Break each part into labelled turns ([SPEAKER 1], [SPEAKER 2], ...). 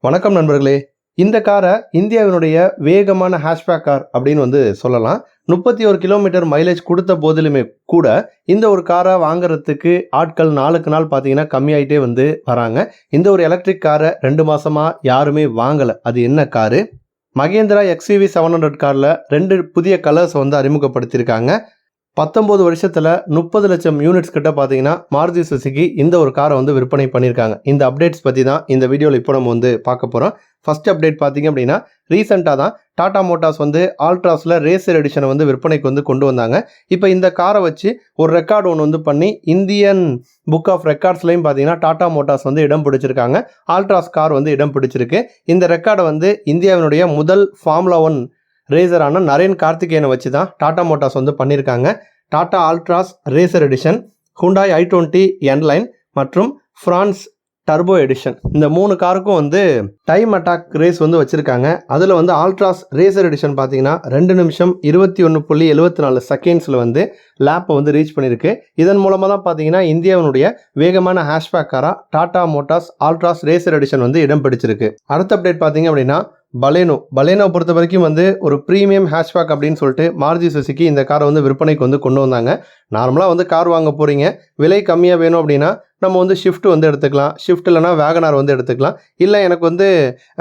[SPEAKER 1] வணக்கம் நண்பர்களே. இந்த காரை இந்தியாவினுடைய வேகமான ஹேஷ்பேக் கார் அப்படின்னு வந்து சொல்லலாம். முப்பத்தி ஒரு கிலோமீட்டர் மைலேஜ் கொடுத்த போதிலுமே கூட இந்த ஒரு காரை வாங்குறதுக்கு ஆட்கள் நாளுக்கு நாள் பார்த்தீங்கன்னா கம்மியாயிட்டே வந்து வராங்க. இந்த ஒரு எலக்ட்ரிக் காரை ரெண்டு மாதமாக யாருமே வாங்கலை. அது என்ன car? Mahindra XUV seven hundred காரில் ரெண்டு புதிய கலர்ஸ் வந்து அறிமுகப்படுத்தியிருக்காங்க. பத்தொம்போது வருஷத்தில் முப்பது லட்சம் யூனிட்ஸ் கிட்ட பார்த்தீங்கன்னா மாருதி சுசுகி இந்த ஒரு காரை வந்து விற்பனை பண்ணியிருக்காங்க. இந்த அப்டேட்ஸ் பற்றி தான் இந்த வீடியோவில் இப்போ நம்ம வந்து பார்க்க போகிறோம் ஃபஸ்ட் அப்டேட் பார்த்தீங்க அப்படின்னா ரீசெண்டாக தான் டாடா மோட்டார்ஸ் வந்து ஆல்ட்ராஸில் ரேசர் எடிஷனை வந்து விற்பனைக்கு வந்து கொண்டு வந்தாங்க. இப்போ இந்த காரை வச்சு ஒரு ரெக்கார்டு ஒன்று வந்து பண்ணி இந்தியன் புக் ஆஃப் ரெக்கார்ட்ஸ்லையும் பார்த்தீங்கன்னா டாடா மோட்டார்ஸ் வந்து இடம் பிடிச்சிருக்காங்க. ஆல்ட்ராஸ் கார் வந்து இடம் பிடிச்சிருக்கு. இந்த ரெக்கார்டை வந்து இந்தியாவினுடைய முதல் ஃபார்முலா ஒன் ரேசரான நரேன் கார்த்திகேயனை வச்சு தான் டாடா மோட்டார்ஸ் வந்து பண்ணியிருக்காங்க Tata Altroz racer edition Hyundai i twenty N Line மற்றும் ஃப்ரான்ஸ் டர்போ எடிஷன் இந்த மூணு காருக்கும் வந்து டைம் அட்டாக் ரேஸ் வந்து வச்சுருக்காங்க. அதில் வந்து ஆல்ட்ராஸ் ரேசர் எடிஷன் பார்த்தீங்கன்னா ரெண்டு நிமிஷம் இருபத்தி ஒன்று புள்ளி எழுபத்தி நாலு செகண்ட்ஸில் வந்து லேப்பை வந்து ரீச் பண்ணியிருக்கு இதன் மூலமாக தான் பார்த்தீங்கன்னா இந்தியாவினுடைய வேகமான ஹேஷ்பேக் காராக Tata Motors Altroz racer edition வந்து இடம் பிடிச்சிருக்கு. அடுத்த அப்டேட் பார்த்தீங்க அப்படின்னா பலேனோ. பலேனோ பொறுத்த வரைக்கும் வந்து ஒரு ப்ரீமியம் ஹேஷ்பேக் அப்படின்னு சொல்லிட்டு மாருதி சுசுகி இந்த காரை வந்து விற்பனைக்கு வந்து கொண்டு வந்தாங்க. நார்மலாக வந்து கார் வாங்க போகிறீங்க விலை கம்மியாக வேணும் அப்படின்னா நம்ம வந்து ஷிஃப்ட் வந்து எடுத்துக்கலாம். ஷிஃப்ட் இல்லைனா வேகனார் வந்து எடுத்துக்கலாம். இல்லை எனக்கு வந்து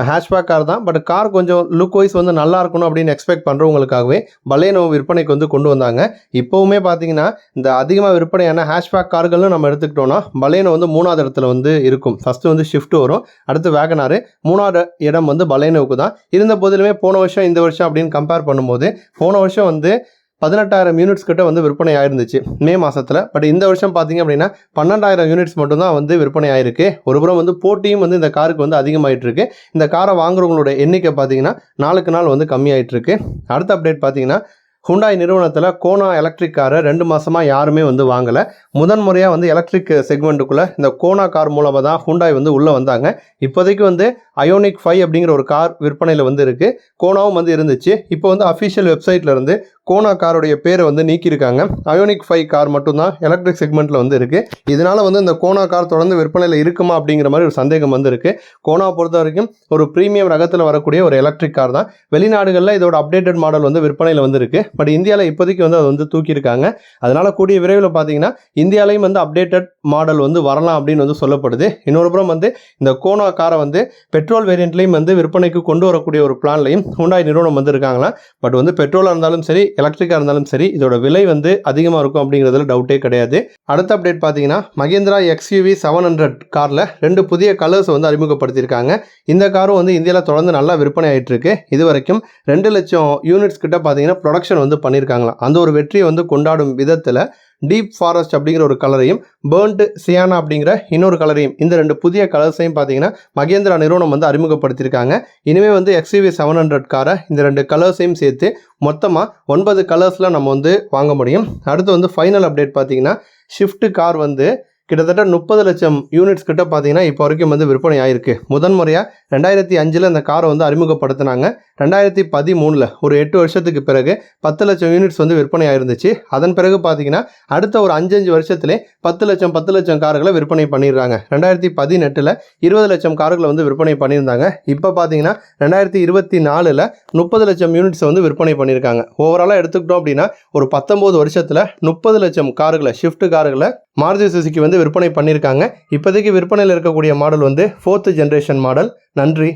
[SPEAKER 1] ஹேஷ்பேக் கார் தான். பட் கார் கொஞ்சம் லுக் வைஸ் வந்து நல்லா இருக்கணும் அப்படின்னு எக்ஸ்பெக்ட் பண்ணுறவங்களுக்காகவே பலேனோ விற்பனைக்கு வந்து கொண்டு வந்தாங்க. இப்போவுமே பார்த்தீங்கன்னா இந்த அதிகமாக விற்பனையான ஹேஷ்பேக் கார்களும் நம்ம எடுத்துக்கிட்டோம்னா பலேனோ வந்து மூணாவது இடத்துல வந்து இருக்கும். ஃபஸ்ட்டு வந்து ஷிஃப்ட் வரும். அடுத்து வேகனார் மூணாவது இடம் வந்து பலேனோவுக்கு தான். இருந்த போதிலுமே போன வருஷம் இந்த வருஷம் அப்படின்னு கம்பேர் பண்ணும்போது போன வருஷம் வந்து பதினெட்டாயிரம் யூனிட்ஸ் கிட்ட வந்து விற்பனை ஆயிருந்துச்சு. மே மாதத்தில் பட் இந்த வருஷம் பார்த்தீங்க அப்படின்னா பன்னெண்டாயிரம் யூனிட்ஸ் மட்டும்தான் வந்து விற்பனை ஆயிருக்கு. ஒரு புறம் வந்து போட்டியும் வந்து இந்த காருக்கு வந்து அதிகமாயிட்டு இருக்கு இந்த காரை வாங்குறவங்களோட எண்ணிக்கை பார்த்தீங்கன்னா நாளுக்கு நாள் வந்து கம்மியாயிட்டு இருக்கு அடுத்த அப்டேட் பார்த்தீங்கன்னா ஹுண்டாய் நிறுவனத்தில் கோனா எலக்ட்ரிக் காரை ரெண்டு மாதமாக யாருமே வந்து வாங்கலை. முதன் முறையாக வந்து எலக்ட்ரிக் செக்மெண்ட்டுக்குள்ளே இந்த கோனா கார் மூலமாக தான் ஹுண்டாய் வந்து உள்ளே வந்தாங்க. இப்போதைக்கு வந்து அயோனிக் ஃபைவ் அப்படிங்கிற ஒரு கார் விற்பனையில் வந்து இருக்குது கோனாவும் வந்து இருந்துச்சு. இப்போ வந்து அஃபிஷியல் வெப்சைட்லேருந்து கோனா காருடைய பேரை வந்து நீக்கியிருக்காங்க. அயோனிக் ஃபைவ் கார் மட்டும்தான் எலக்ட்ரிக் செக்மெண்ட்டில் வந்து இருக்குது இதனால் வந்து இந்த கோனா கார் தொடர்ந்து விற்பனையில் இருக்குமா அப்படிங்கிற மாதிரி ஒரு சந்தேகம் வந்து இருக்குது கோனா பொறுத்த வரைக்கும் ஒரு ப்ரீமியம் ரகத்தில் வரக்கூடிய ஒரு எலக்ட்ரிக் கார் தான். வெளிநாடுகளில் இதோட அப்டேட்டட் மாடல் வந்து விற்பனையில் வந்துருக்கு. பட் இந்தியாவில் இப்போதைக்கு வந்து அது வந்து தூக்கியிருக்காங்க. அதனால் கூடிய விரைவில் பார்த்தீங்கன்னா இந்தியாவிலையும் வந்து அப்டேட்டட் மாடல் வந்து வரலாம் அப்படின்னு வந்து சொல்லப்படுது. இன்னொரு புறம் வந்து இந்த கோனா காரை வந்து பெட்ரோல் வேரியண்ட்லையும் வந்து விற்பனைக்கு கொண்டு வரக்கூடிய ஒரு பிளான்லையும் ஹுண்டாய் நிறுவனம் வந்து இருக்காங்களா பட் வந்து பெட்ரோலாக இருந்தாலும் சரி எலக்ட்ரிக்காக இருந்தாலும் சரி இதோட விலை வந்து அதிகமாக இருக்கும் அப்படிங்கிறதுல டவுட்டே கிடையாது. அடுத்த அப்டேட் பார்த்தீங்கன்னா மகேந்திரா எக்ஸ்யூவி செவன் ஹண்ட்ரட் காரில் ரெண்டு புதிய கலர்ஸ் வந்து அறிமுகப்படுத்தியிருக்காங்க. இந்த காரும் வந்து இந்தியாவில் தொடர்ந்து நல்லா விற்பனை ஆயிட்டு இருக்கு இது வரைக்கும் ரெண்டு லட்சம் யூனிட்ஸ் கிட்ட பார்த்தீங்கன்னா ப்ரொடக்ஷன் வந்து பண்ணியிருக்காங்களாம். அந்த ஒரு வெற்றியை வந்து கொண்டாடும் விதத்தில் டீப் ஃபாரஸ்ட் அப்படிங்கிற ஒரு கலரையும் பேர்ன்டு சியானா அப்படிங்கிற இன்னொரு கலரையும் இந்த ரெண்டு புதிய கலர்ஸையும் பார்த்தீங்கன்னா மகேந்திரா நிறுவனம் வந்து அறிமுகப்படுத்தியிருக்காங்க. இனிமேல் வந்து எக்ஸ்யூவி செவன் ஹண்ட்ரட் காரை இந்த ரெண்டு கலர்ஸையும் சேர்த்து மொத்தமாக ஒன்பது கலர்ஸில் நம்ம வந்து வாங்க முடியும். அடுத்து வந்து ஃபைனல் அப்டேட் பார்த்தீங்கன்னா ஷிஃப்ட் கார் வந்து கிட்டத்தட்ட முப்பது லட்சம் யூனிட்ஸ் கிட்ட பார்த்தீங்கன்னா இப்போ வரைக்கும் வந்து விற்பனை ஆயிருக்கு. முதன்முறையாக ரெண்டாயிரத்தி அஞ்சில் இந்த காரை வந்து அறிமுகப்படுத்தினாங்க. ரெண்டாயிரத்தி பதிமூணில் ஒரு எட்டு வருஷத்துக்கு பிறகு பத்து லட்சம் யூனிட்ஸ் வந்து விற்பனை ஆயிருந்துச்சு. அதன் பிறகு பார்த்தீங்கன்னா அடுத்த ஒரு அஞ்சஞ்சு வருஷத்துலேயே பத்து லட்சம் பத்து லட்சம் கார்களை விற்பனை பண்ணிடுறாங்க. ரெண்டாயிரத்தி பதினெட்டில் இருபது லட்சம் கார்களை வந்து விற்பனை பண்ணியிருந்தாங்க. இப்போ பார்த்தீங்கன்னா ரெண்டாயிரத்தி இருபத்தி நாலில் முப்பது லட்சம் யூனிட்ஸ் வந்து விற்பனை பண்ணியிருக்காங்க. ஓவராலாக எடுத்துக்கிட்டோம் அப்படின்னா ஒரு பத்தொம்போது வருஷத்தில் முப்பது லட்சம் கார்களை ஷிஃப்ட் கார்களை மாருதி வந்து வந்து விற்பனை பண்ணியிருக்காங்க. இப்போதைக்கு விற்பனையில் இருக்கக்கூடிய மாடல் வந்து ஃபோர்த்து ஜென்ரேஷன் மாடல் நன்றி.